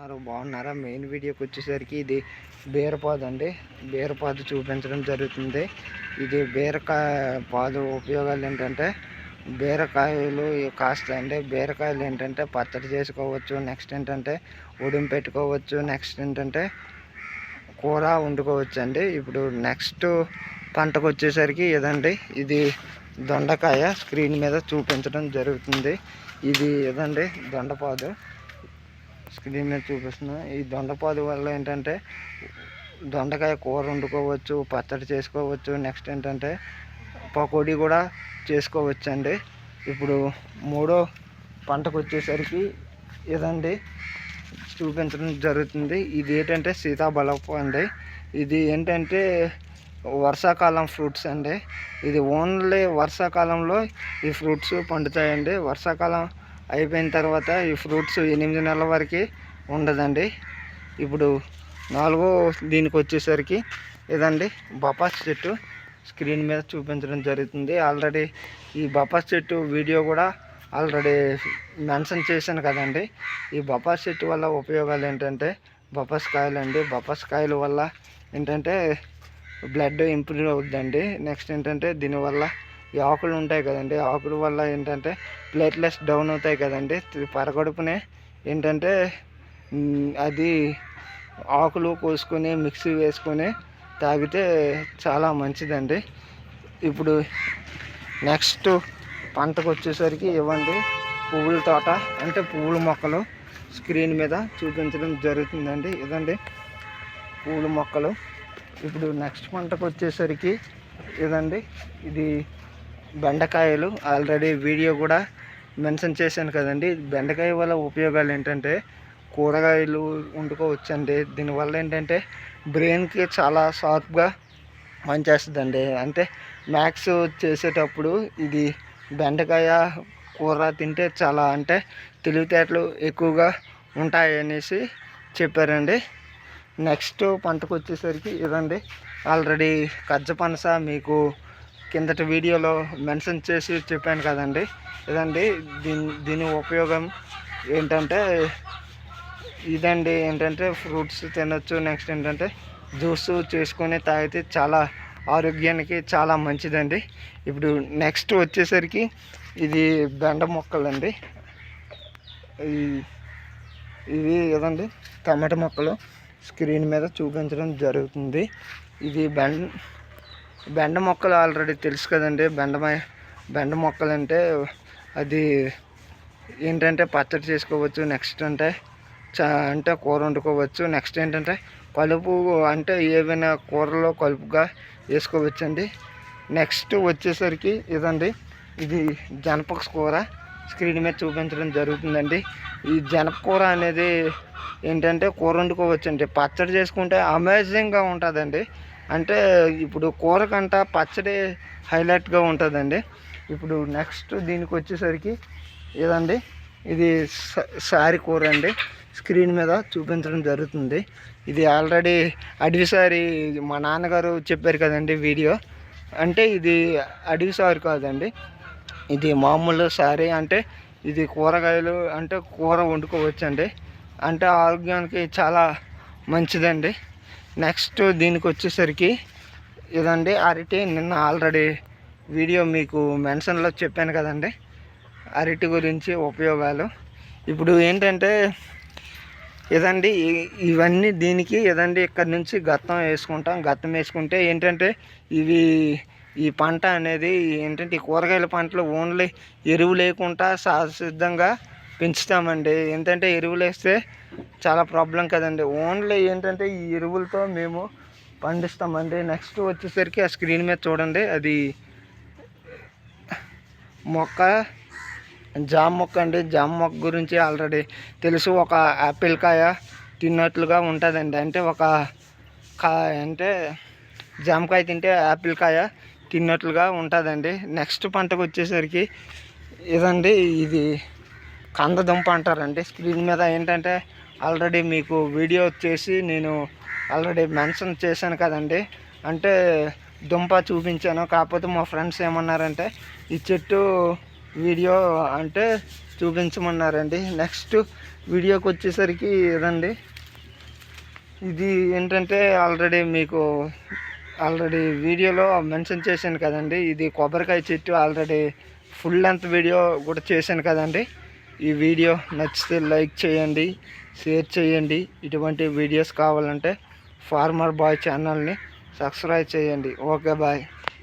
ఉన్నారు బాగున్నారా? మెయిన్ వీడియోకి వచ్చేసరికి ఇది బీరపాదు అండి. బీరపాదు చూపించడం జరుగుతుంది. ఇది బీరకాయ పాదు ఉపయోగాలు ఏంటంటే బీరకాయలు కాస్తాయండి బీరకాయలు ఏంటంటే పచ్చడి చేసుకోవచ్చు నెక్స్ట్ ఏంటంటే ఉడిం పెట్టుకోవచ్చు నెక్స్ట్ ఏంటంటే కూర వండుకోవచ్చు అండి. ఇప్పుడు నెక్స్ట్ పంటకు వచ్చేసరికి ఇదండి ఇది దొండకాయ స్క్రీన్ మీద చూపించడం జరుగుతుంది. ఇది ఇదండి దొండపాదు. స్క్రీన్ మీద చూపిస్తున్నా. ఈ దొండపాదు వల్ల ఏంటంటే దొండకాయ కూర వండుకోవచ్చు పచ్చడి చేసుకోవచ్చు. నెక్స్ట్ ఏంటంటే పకోడీ కూడా చేసుకోవచ్చు అండి ఇప్పుడు మూడో పంటకు వచ్చేసరికి ఇదండి చూపించడం జరుగుతుంది. ఇది ఏంటంటే సీతాబలపు అండి. ఇది ఏంటంటే వర్షాకాలం ఫ్రూట్స్ అండి. ఇది ఓన్లీ వర్షాకాలంలో ఈ ఫ్రూట్స్ పండుతాయండి. వర్షాకాలం అయిపోయిన తర్వాత ఈ ఫ్రూట్స్ ఎనిమిది నెలల వరకు ఉండదండి. ఇప్పుడు నాలుగో దీనికి వచ్చేసరికి ఇదండి బపాస్ చెట్టు స్క్రీన్ మీద చూపించడం జరుగుతుంది. ఆల్రెడీ ఈ బపాస్ చెట్టు వీడియో కూడా ఆల్రెడీ మెన్షన్ చేశాను కదండి. ఈ బపాస్ చెట్టు వల్ల ఉపయోగాలు ఏంటంటే బపాస్ కాయలు అండి. బపాస్ కాయల వల్ల ఏంటంటే బ్లడ్ ఇంప్రూవ్ అవుద్దండి నెక్స్ట్ ఏంటంటే దీనివల్ల ఈ ఆకులు ఉంటాయి కదండి. ఆకుల వల్ల ఏంటంటే ప్లేట్లెస్ డౌన్ అవుతాయి కదండి. పరగడుపునే ఏంటంటే అది ఆకులు కోసుకొని మిక్సీ వేసుకొని తాగితే చాలా మంచిదండి. ఇప్పుడు నెక్స్ట్ పంటకు వచ్చేసరికి ఇవ్వండి. పువ్వుల తోట అంటే పువ్వుల మొక్కలు స్క్రీన్ మీద చూపించడం జరుగుతుందండి. ఇదండి పూల మొక్కలు. ఇప్పుడు నెక్స్ట్ పంటకు వచ్చేసరికి ఇదండి. ఇది బెండకాయలు ఆల్రెడీ వీడియో కూడా మెన్షన్ చేశాను కదండి. బెండకాయ వల్ల ఉపయోగాలు ఏంటంటే కూరగాయలు వండుకోవచ్చండి. దీనివల్ల ఏంటంటే బ్రెయిన్కి చాలా షార్ప్గా పనిచేస్తుందండి. అంటే మ్యాథ్స్ చేసేటప్పుడు ఇది బెండకాయ కూర తింటే చాలా అంటే తెలివితేటలు ఎక్కువగా ఉంటాయి అనేసి చెప్పారండి. నెక్స్ట్ పంటకు వచ్చేసరికి ఇదండి. ఆల్రెడీ కజ్జ పనస మీకు కిందటి వీడియోలో మెన్షన్ చేసి చెప్పాను కదండి. ఇదండి దీని దీని ఉపయోగం ఏంటంటే ఇదండి ఏంటంటే ఫ్రూట్స్ తినొచ్చు నెక్స్ట్ ఏంటంటే జ్యూస్ చేసుకొని తాగితే చాలా ఆరోగ్యానికి చాలా మంచిదండి. ఇప్పుడు నెక్స్ట్ వచ్చేసరికి ఇది బెండ మొక్కలండి. ఇది ఏదండి? టమాటా మొక్కలు స్క్రీన్ మీద చూపించడం జరుగుతుంది. ఇది బెండ బెండ మొక్కలు ఆల్రెడీ తెలుసు కదండి. బెండమై బెండ మొక్కలు అంటే అది ఏంటంటే పచ్చడి చేసుకోవచ్చు నెక్స్ట్ అంటే చా అంటే కూర వండుకోవచ్చు నెక్స్ట్ ఏంటంటే కలుపు అంటే ఏవైనా కూరలో కలుపుగా వేసుకోవచ్చండి. నెక్స్ట్ వచ్చేసరికి ఇదండి. ఇది జనపక్ష కూర స్క్రీన్ మీద చూపించడం జరుగుతుందండి. ఈ జనపకూర అనేది ఏంటంటే కూర వండుకోవచ్చండి. పచ్చడి చేసుకుంటే అమేజింగ్గా ఉంటుందండి. అంటే ఇప్పుడు కూరకంట పచ్చడి హైలైట్గా ఉంటుందండి. ఇప్పుడు నెక్స్ట్ దీనికి వచ్చేసరికి ఇదండి ఇది స- సారి కూర అండి స్క్రీన్ మీద చూపించడం జరుగుతుంది. ఇది ఆల్రెడీ అడవిసారి మా నాన్నగారు చెప్పారు కదండి వీడియో. అంటే ఇది అడవిసారి కాదండి. ఇది మామూలు సారీ అంటే ఇది కూరగాయలు అంటే కూర వండుకోవచ్చండి. అంటే ఆరోగ్యానికి చాలా మంచిదండి. నెక్స్ట్ దీనికి వచ్చేసరికి ఇదండి అరటి. నిన్న ఆల్రెడీ వీడియో మీకు మెన్షన్లో చెప్పాను కదండి. అరటి గురించి ఉపయోగాలు. ఇప్పుడు ఏంటంటే ఇదండి ఇవన్నీ దీనికి ఇదండి ఇక్కడ నుంచి గత్తం వేసుకుంటాం. గత్తం వేసుకుంటే ఏంటంటే ఇవి ఈ పంట అనేది ఏంటంటే ఈ కూరగాయల పంటలు ఓన్లీ ఎరువు లేకుండా సహసిద్ధంగా పెంచుతామండి. ఏంటంటే ఎరువులు వేస్తే చాలా ప్రాబ్లం కదండి. ఓన్లీ ఏంటంటే ఈ ఎరువులతో మేము పండిస్తామండి. నెక్స్ట్ వచ్చేసరికి ఆ స్క్రీన్ మీద చూడండి. అది మొక్క జామ మొక్క అండి. జామ మొక్క గురించి ఆల్రెడీ తెలుసు. ఒక యాపిల్ కాయ తిన్నట్లుగా ఉంటుందండి. అంటే ఒక కాయ అంటే జామకాయ తింటే యాపిల్ కాయ తిన్నట్లుగా ఉంటుందండి. నెక్స్ట్ పంటకు వచ్చేసరికి ఇదండి. ఇది కందదుంప అంటారండి. స్క్రీన్ మీద ఏంటంటే ఆల్రెడీ మీకు వీడియో చేసి నేను ఆల్రెడీ మెన్షన్ చేశాను కదండి. అంటే దుంప చూపించాను. కాకపోతే మా ఫ్రెండ్స్ ఏమన్నారంటే ఈ చెట్టు వీడియో అంటే చూపించమన్నారండి. నెక్స్ట్ వీడియోకి వచ్చేసరికి ఇదండి ఇది ఏంటంటే ఆల్రెడీ మీకు ఆల్రెడీ వీడియోలో మెన్షన్ చేశాను కదండి. ఇది కొబ్బరికాయ చెట్టు ఆల్రెడీ ఫుల్ లెంత్ వీడియో కూడా చేశాను కదండి. ఈ వీడియో నచ్చితే లైక్ చేయండి షేర్ చేయండి. ఇటువంటి వీడియోస్ కావాలంటే ఫార్మర్ బాయ్ ఛానల్ని సబ్స్క్రైబ్ చేయండి. Okay bye.